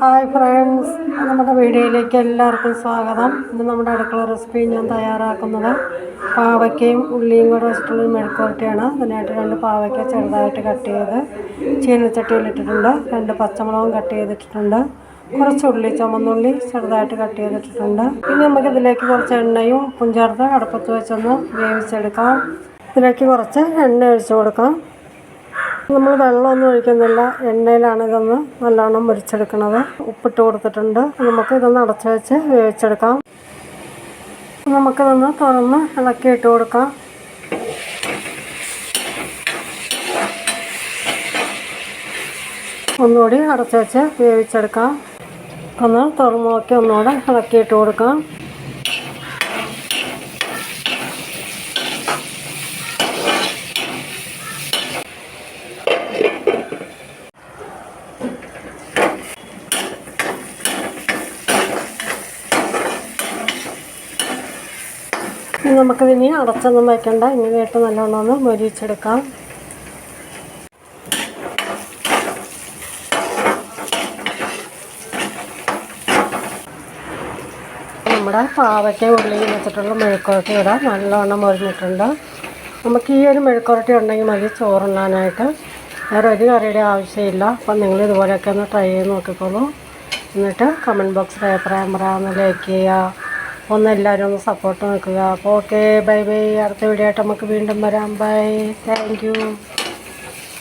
Hi friends നമ്മുടെ വീഡിയോയിലേക്ക് എല്ലാവർക്കും സ്വാഗതം. ഇന്ന് നമ്മുടെ അടുക്കള റെസിപ്പി ഞാൻ തയ്യാറാക്കുന്നത് പാവയ്ക്കയും ഉള്ളിയും കൂടെ വെച്ചിട്ടുള്ള മെഴുക്കുവരട്ടിയാണ്. അതിനായിട്ട് രണ്ട് പാവയ്ക്ക ചെറുതായിട്ട് കട്ട് ചെയ്ത് ചീനച്ചട്ടിയിലിട്ടിട്ടുണ്ട് രണ്ട് പച്ചമുളകും കട്ട് ചെയ്തിട്ടിട്ടുണ്ട്. കുറച്ച് ഉള്ളി ചുമന്നുള്ളി ചെറുതായിട്ട് കട്ട് ചെയ്തിട്ടിട്ടുണ്ട്. ഇനി നമുക്ക് ഇതിലേക്ക് കുറച്ച് എണ്ണയും ഉപ്പും ചേർത്ത് അടുപ്പത്ത് വെച്ചൊന്ന് വേവിച്ചെടുക്കാം. ഇതിലേക്ക് കുറച്ച് എണ്ണ ഒഴിച്ചു കൊടുക്കാം. നമ്മൾ വെള്ളമൊന്നും ഒഴിക്കുന്നില്ല. എണ്ണയിലാണ് ഇതൊന്ന് നല്ലോണം മുരിച്ചെടുക്കുന്നത് ഉപ്പിട്ട് കൊടുത്തിട്ടുണ്ട്. നമുക്ക് ഇതൊന്ന് അടച്ചു വെച്ച് വേവിച്ചെടുക്കാം. നമുക്കിതൊന്ന് തുറന്ന് ഇളക്കി ഇട്ട് കൊടുക്കാം. ഒന്നുകൂടി അടച്ചു വെച്ച് വേവിച്ചെടുക്കാം. ഒന്ന് തുറന്ന് നോക്കി ഒന്നുകൂടെ ഇളക്കി ഇട്ട് കൊടുക്കാം. നമുക്കിതിനി അടച്ചൊന്നും വയ്ക്കണ്ട. ഇങ്ങനെയായിട്ട് നല്ലോണം ഒന്ന് മൊരിച്ചെടുക്കാം. നമ്മുടെ പാവയ്ക്ക ഉള്ളിൽ വെച്ചിട്ടുള്ള മെഴുക്കുരട്ടി ഇവിടെ നല്ലോണം മൊരിഞ്ഞിട്ടുണ്ട്. നമുക്ക് ഈ ഒരു മെഴുക്കുരട്ടി ഉണ്ടെങ്കിൽ മതി ചോറുണ്ണാനായിട്ട്. വേറെ ഒരു കറിയുടെ ആവശ്യമില്ല. അപ്പം നിങ്ങൾ ഇതുപോലെയൊക്കെ ഒന്ന് ട്രൈ ചെയ്ത് നോക്കിക്കോളൂ. എന്നിട്ട് കമന്റ് ബോക്സിൽ അഭിപ്രായം ലൈക്ക് ചെയ്യുക. ഒന്ന് എല്ലാവരും ഒന്ന് സപ്പോർട്ട് നിൽക്കുക അപ്പോൾ ഓക്കെ ബൈ ബൈ അടുത്ത വീഡിയോ ആയിട്ട് നമുക്ക് വീണ്ടും വരാം. Bye thank